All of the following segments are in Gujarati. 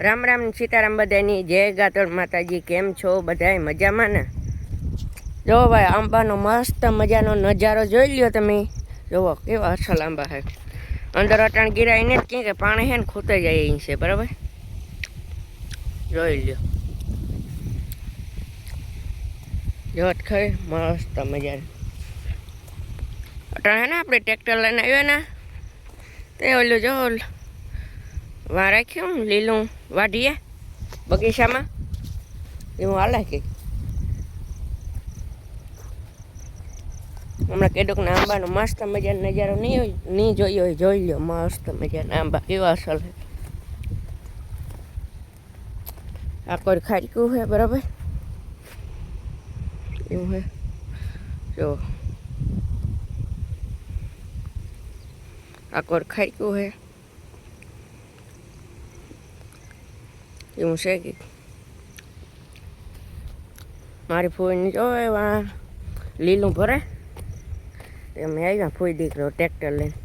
રામ રામ સીતારામ બધાની, જય ગાતળ માતાજી, કેમ છો બધાય મજામાં ને? જો ભાઈ, આંબાનો મસ્ત મજાનો નજારો જોઈ લ્યો તમે. જુઓ કેવા અસલ આંબા છે અંદર અટાણ ગિરાઈને જ કે પાણી હે ને ખૂતાઈ જાય અહીં છે, બરાબર? જોઈ લ્યો. જોત ખરી, મસ્ત મજાની. અટાણ હે ને આપણે ટ્રેક્ટર લઈને આવ્યા ને? તે ઓલું જો ઓલું. વા રાખ્યું લીલું વાઢીએ બગીચામાં. એવું હાલે કે? હમણાં કેડોકના આંબાનો મસ્ત મજાનો નજારો નહીં હોય, નહીં જોયો હોય, જોઈ લ્યો, મસ્ત મજાના આંબા, કેવા અસલ છે. આ કોઈ ખાડકું છે, બરાબર? એવું છે. જો. આ કોઈ ખાડકું છે. એવું છે કે મારી ફૂઈને જો એવા લીલું ભરે. અમે આવ્યા ફૂઈ દીકરો ટ્રેક્ટર લઈને.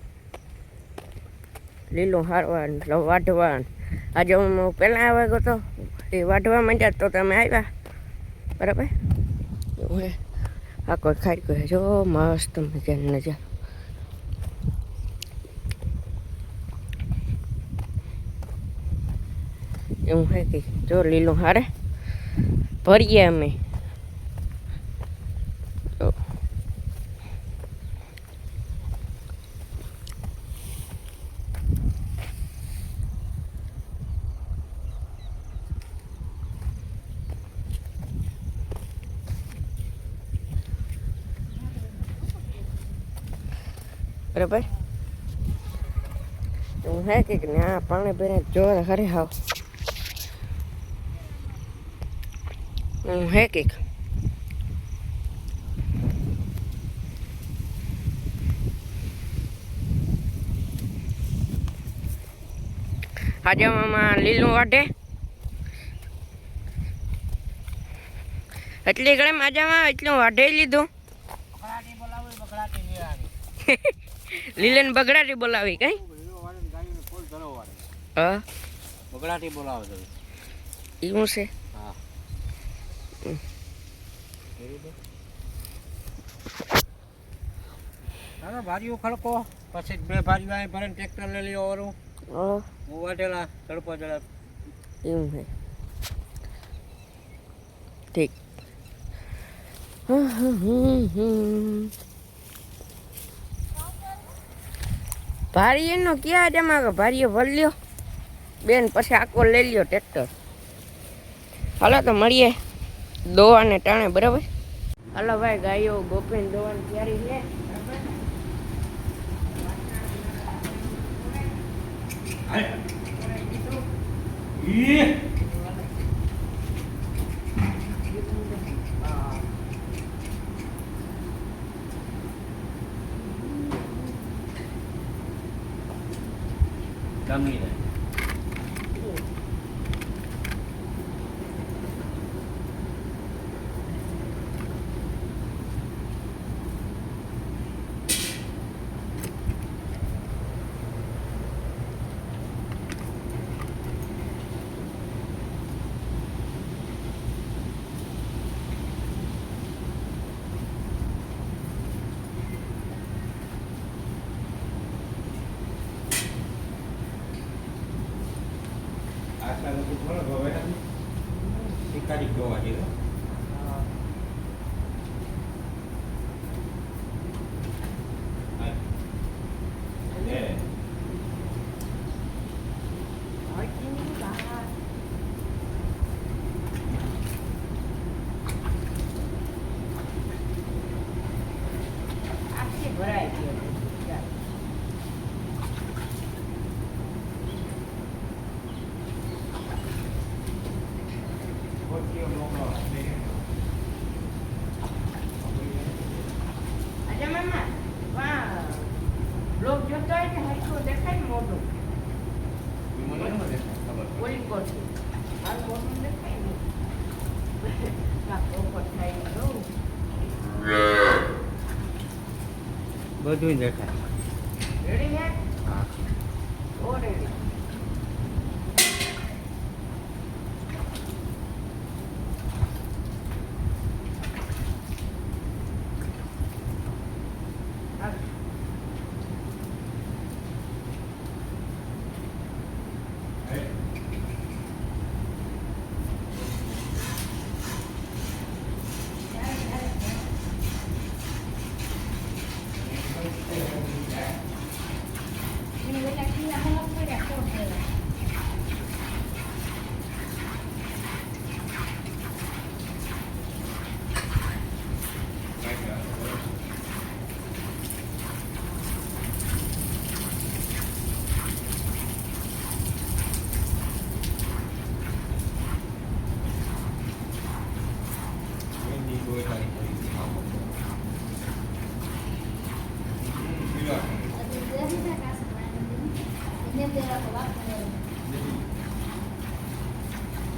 લીલું હારવા વાઢવા. આજે હું પહેલાં આવ્યા ગયો તો એ વાઢવા માંડ્યા તો તમે આવ્યા બરાબર? એવું હે. આ કોઈ ખાઈ ગયો જો મસ્ત મજાની નજાર. એવું હે કે જો લીલું હારે. ભરીએ અમે. બરાબર? હું હે કે ના, પાણી પીને જોર હરે હાવ. હું હે કે આજે આમાં લીલું વાઢે એટલી ગળે માજામાં એટલું વાઢે લીધું. લીલન બગડાટી બોલાવી કઈ? બગડાટી બોલાવે એવું છે? ચાલો ભારીઓ ખડકો. પછી બે ભારીઓ અહીં ભરીને ટ્રેક્ટર લઈ લ્યો ઓરું. હું. વાટેલા તડકો ઝડપ એવું છે ઠીક. ભારીએનો ક્યાં જમા કે ભારીએ ભરલ્યો બેન પછી આખો લઈ લ્યો ટ્રેક્ટર હાલો તો મળીએ. દોવાને ટાણે બરાબર? હલો ભાઈ ગાયો ગોપીને દોવાની તૈયારી છે? ગમી જાય હવે શિકારી જોવા જેવો Yeah. આખી ભરાઈ ગયો આજે મામા વાહ બ્લોગ જોતો હોય ને હરખું દેખાય ને મોઢું ઓલી કોઠી મારું મોઢું દેખાય ને આ પોપટ થાય ને જોઉં. બધું દેખાય રેડી હે હા ઓ રેડી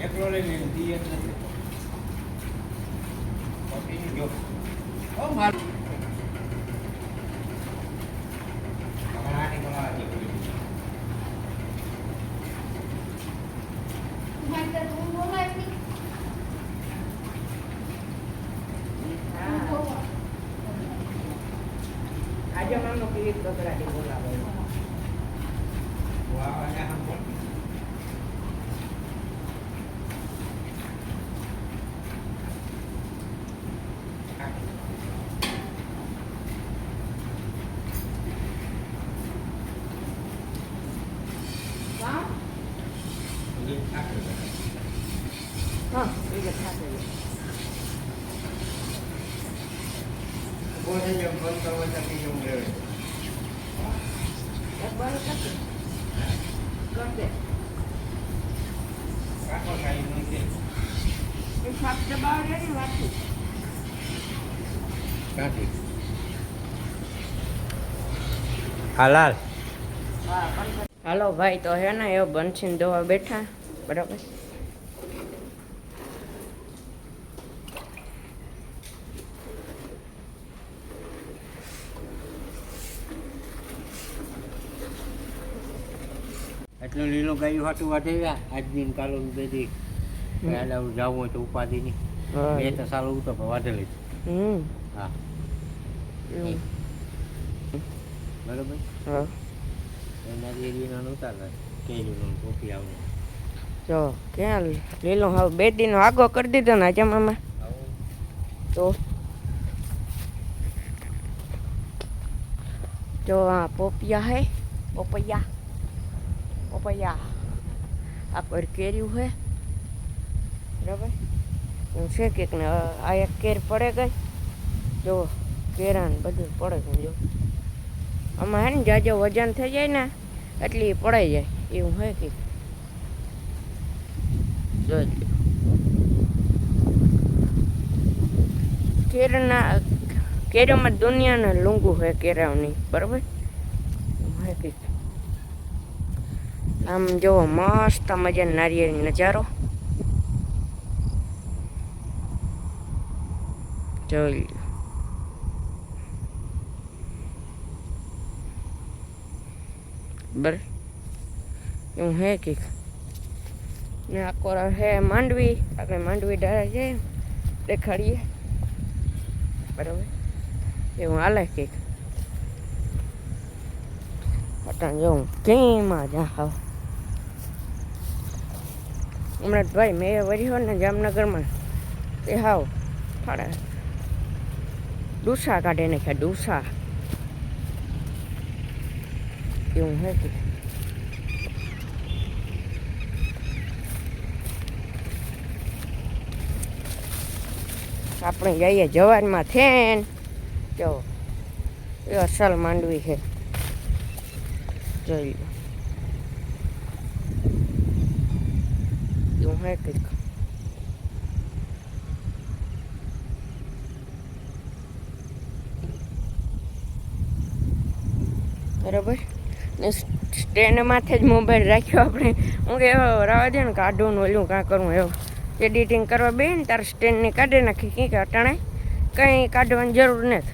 એકલો લઈને દી એક નથી. પકડીને જો. ઓ માર હમણાંની બોલાવા દે. આજે મામનો કિરીટ બગડાટી બોલાવે વાહ, અહીંયા સાંભળ. એ થાકે છે. હા બીજે થાકે છે. થઈ જાવ, બંધ કરવો થાકે. કર દે. કાકો ખાઈ નહીં કે. એ સાપ દબાવ રે ને વાંચી. ક્યાંથી? હાલાલ. હાલો ભાઈ તો હે ને એવો બનસીને દોવા બેઠા બરાબર એટલું લીલો ગાયું હાટું વાટેવ્યા આજની ને કાલું બેદી પહેલા જાવું હોય તો ઉપાધિ એ બે તો સારું તો હમ. હા. બરોબર? હા. એના દેરીનો નહોતા કેરીનો કોફી આવું જો ક્યાં લીલો હવે બે દિનનો આગો કરી દીધો ને આજે મામા. તો. જો આ પોપિયા હે પોપૈયા. પોપૈયા આ પર કેર્યું હે બરાબર હું છે કે આ એક કેર પડે ગઈ જો કેરા ને બધું પડે ગયું જો આમાં હે ને જાજો વજન થઈ જાય ને એટલી પડાઈ જાય એવું હે કે જોઈ. કેરના કેરામાં દુનિયાના લુંગુ હોય કેરાઓની બરાબર હે કે આમ જોવો મસ્ત મજાનો નારિયેળ નજારો જોઈ બર એવું હે કીક ને આખો હે માંડવી આપણે માંડવી ડાળા છે દેખાડીએ બરાબર એવું હાલે કીક અટાણ જોઉં કેમાં જા હાવ હમણાં જ ભાઈ મેં વર્યો ને જામનગરમાં તે હાવ ફાડા. ડૂસા કાઢે નાખ્યા, ડૂસા. એવું હતું આપણે જઈએ જવાનમાં થેન. જો, એ અસલ માંડવી છે. જોઈ લો એવું હે બરાબર? ને સ્ટેન્ડ માથે જ મોબાઈલ રાખ્યો આપણે. હું કે એવો રવા દે ને કાઢું ને ઓલું કાં કરું એવો. એડિટિંગ કરવા બે ને તારે સ્ટેન્ડને કાઢી નાખી. કંઈક અટાણે? કંઈ કાઢવાની જરૂર નથી.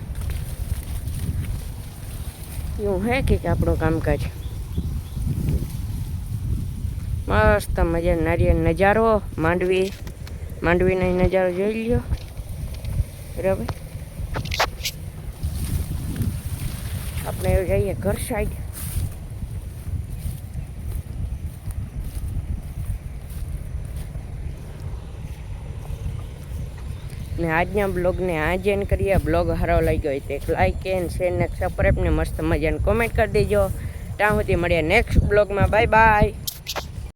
એવું હે કંઈક આપણું કામકાજ? મસ્ત મજા નારિયેળ નજારો, માંડવી, માંડવીનો નજારો જોઈ લ્યો. બરાબર? આપણે એવું જઈએ ઘર સાઈડ ને આજના બ્લોગને આ જેન કરીએ. બ્લોગ સારો લાગ્યો હોય તો એક લાઈક એન શેર ને સબસ્ક્રાઈબ ને મસ્ત મજાને કોમેન્ટ કરી દેજો. ત્યાં સુધી મળીએ નેક્સ્ટ બ્લોગમાં. Bye bye